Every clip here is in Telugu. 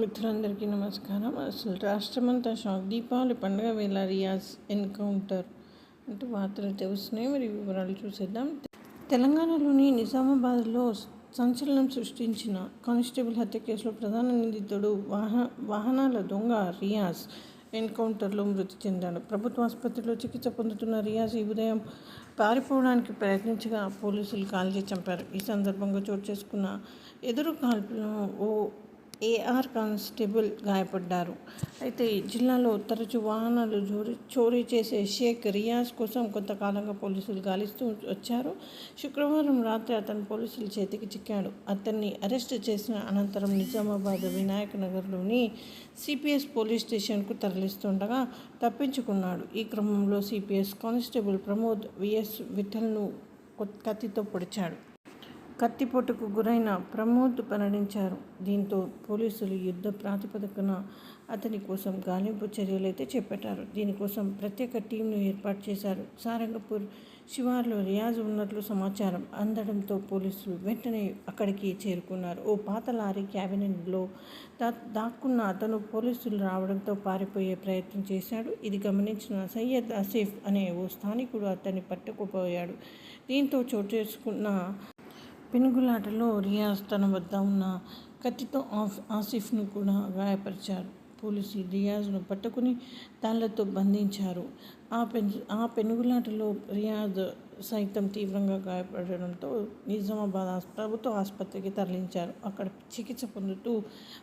మిత్రులందరికీ నమస్కారం. అసలు రాష్ట్రమంతా షాక్. దీపావళి పండుగ వేళ రియాజ్ ఎన్కౌంటర్ అంటూ వార్తలు అయితే వస్తున్నాయి మరి వివరాలు చూసేద్దాం. తెలంగాణలోని నిజామాబాద్లో సంచలనం సృష్టించిన కానిస్టేబుల్ హత్య కేసులో ప్రధాన నిందితుడు వాహన వాహనాల దొంగ రియాజ్ ఎన్కౌంటర్లో మృతి చెందాడు. ప్రభుత్వ ఆసుపత్రిలో చికిత్స పొందుతున్న రియాజ్ ఈ ఉదయం పారిపోవడానికి ప్రయత్నించగా పోలీసులు కాల్చి చంపారు. ఈ సందర్భంగా చోటు చేసుకున్న ఎదురు కాల్పులను ఓ ఏఆర్ కానిస్టేబుల్ గాయపడ్డారు. అయితే జిల్లాలో తరచూ వాహనాలు చోరీ చోరీ చేసే షేక్ రియాజ్ కోసం కొంతకాలంగా పోలీసులు గాలిస్తూ వచ్చారు. శుక్రవారం రాత్రి అతను పోలీసుల చేతికి చిక్కాడు. అతన్ని అరెస్ట్ చేసిన అనంతరం నిజామాబాద్ వినాయక్ నగర్లోని సిపిఎస్ పోలీస్ స్టేషన్కు తరలిస్తుండగా తప్పించుకున్నాడు. ఈ క్రమంలో సిపిఎస్ కానిస్టేబుల్ ప్రమోద్ విఎస్ విఠల్ను కత్తితో పొడిచాడు. కత్తిపోటుకు గురైన ప్రమోద్ మరణించారు. దీంతో పోలీసులు యుద్ధ ప్రాతిపదికన అతని కోసం గాలింపు చర్యలైతే చేపట్టారు. దీనికోసం ప్రత్యేక టీంను ఏర్పాటు చేశారు. సారంగపూర్ శివార్లో రియాజ్ ఉన్నట్లు సమాచారం అందడంతో పోలీసులు వెంటనే అక్కడికి చేరుకున్నారు. ఓ పాత లారీ క్యాబినెట్లో దా దాక్కున్న అతను పోలీసులు రావడంతో పారిపోయే ప్రయత్నం చేశాడు. ఇది గమనించిన సయ్యద్ ఆసిఫ్ అనే ఓ స్థానికుడు అతన్ని పట్టుకుపోయాడు. దీంతో చోటు చేసుకున్న పెనుగులాటలో రియాజ్ తన వద్ద ఉన్న కత్తితో ఆఫ్ ఆసిఫ్ను కూడా గాయపరిచారు. పోలీసులు రియాజ్ను పట్టుకుని తాళ్ళతో బంధించారు. ఆ పెన్ ఆ పెనుగులాటలో రియాజ్ సైతం తీవ్రంగా గాయపడడంతో నిజామాబాద్ ప్రభుత్వ ఆసుపత్రికి తరలించారు. అక్కడ చికిత్స పొందుతూ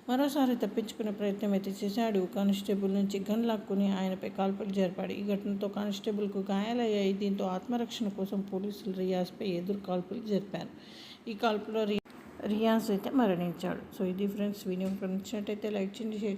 మరోసారి తప్పించుకునే ప్రయత్నం అయితే చేశాడు. కానిస్టేబుల్ నుంచి గన్ లాక్కుని ఆయనపై కాల్పులు జరిపాడు. ఈ ఘటనతో కానిస్టేబుల్కు గాయాలయ్యాయి. దీంతో ఆత్మరక్షణ కోసం పోలీసులు రియాజ్పై ఎదురు కాల్పులు జరిపారు. ఈ కాల్పులో రియాజ్ అయితే మరణించాడు. సో ఇది ఫ్రెండ్స్ వీడియో. నచ్చినట్టయితే లైక్ చేయండి షేర్ చేయండి.